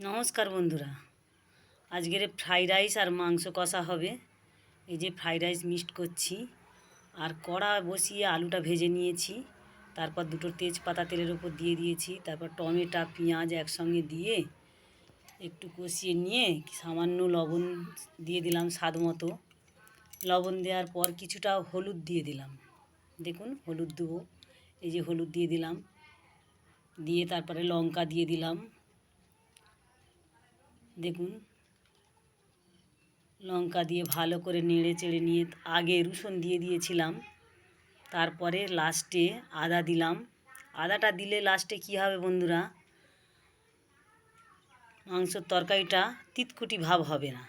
নমস্কার বন্ধুরা। আজকের ফ্রাইড রাইস আর মাংস কষা হবে। এই যে ফ্রাইড রাইস মিক্সড করছি। আর কড়া বসিয়ে আলুটা ভেজে নিয়েছি। তারপর দুটো তেজপাতা তেলের ওপর দিয়ে দিয়েছি। তারপর টমেটো, পেঁয়াজ একসঙ্গে দিয়ে একটু কষিয়ে নিয়ে সামান্য লবণ দিয়ে দিলাম স্বাদ মতো। লবণ দেওয়ার পর কিছুটা হলুদ দিয়ে দিলাম। দেখুন, হলুদ দেবো। এই যে হলুদ দিয়ে দিলাম। দিয়ে তারপরে লঙ্কা দিয়ে দিলাম। দেখুন। লঙ্কা দিয়ে ভালো করে নেড়ে চেড়ে নিয়ে আগে রসুন দিয়ে দিয়েছিলাম। তারপরে লাস্টে আদা দিলাম। আদাটা দিলে লাস্টে কী হবে বন্ধুরা? মাংসর তরকারিটা তিতকুটি ভাব হবে না।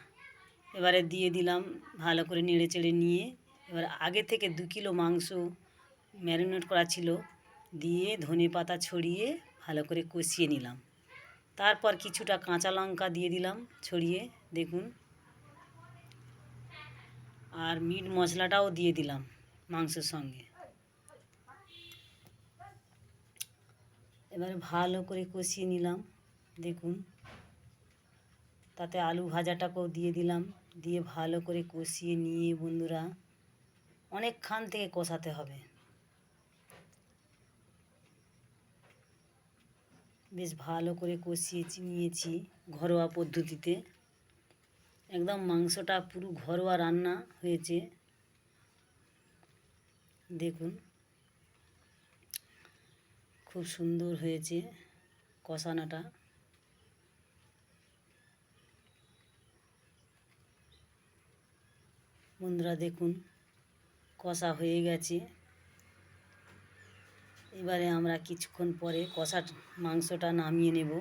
এবারে দিয়ে দিলাম ভালো করে নেড়ে চেড়ে নিয়ে। এবার আগে থেকে দু কিলো মাংস ম্যারিনেট করা ছিল। দিয়ে ধনে পাতা ছড়িয়ে ভালো করে কষিয়ে নিলাম। তারপর কিছুটা কাঁচা লঙ্কা দিয়ে দিলাম ছড়িয়ে, দেখুন। আর মিট মশলাটাও দিয়ে দিলাম মাংসের সঙ্গে। এবারে ভালো করে কষিয়ে নিলাম, দেখুন। তাতে আলু ভাজাটাকেও দিয়ে দিলাম, দিয়ে ভালো করে কষিয়ে নিয়ে বন্ধুরা, অনেকক্ষণ থেকে কষাতে হবে। বেশ ভালো করে কষিয়ে নিয়েছি ঘরোয়া পদ্ধতিতে। একদম মাংসটা পুরো ঘরোয়া রান্না হয়েছে। দেখুন, খুব সুন্দর হয়েছে কষানোটা। বন্ধুরা দেখুন, কষা হয়ে গেছে। এবারে আমরা কিছুক্ষণ পরে কষা মাংসটা নামিয়ে নেব।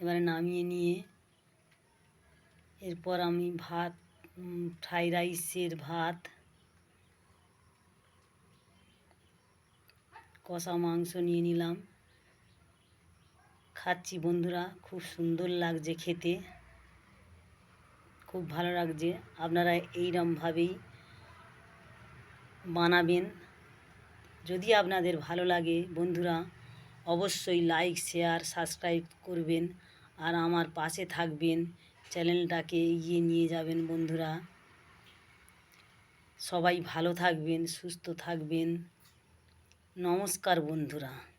এবারে নামিয়ে নিয়ে এরপর আমি ভাত ফ্রাই রাইসের ভাত, কষা মাংস নিয়ে নিলাম। খাচ্ছি বন্ধুরা, খুব সুন্দর লাগছে খেতে। খুব ভালো লাগছে। আপনারা এইরমভাবেই বানাবেন যদি আপনাদের ভালো লাগে বন্ধুরা, অবশ্যই লাইক শেয়ার সাবস্ক্রাইব করবেন আর আমার পাশে থাকবেন। চ্যানেলটাকে এগিয়ে নিয়ে যাবেন বন্ধুরা। সবাই ভালো থাকবেন, সুস্থ থাকবেন। নমস্কার বন্ধুরা।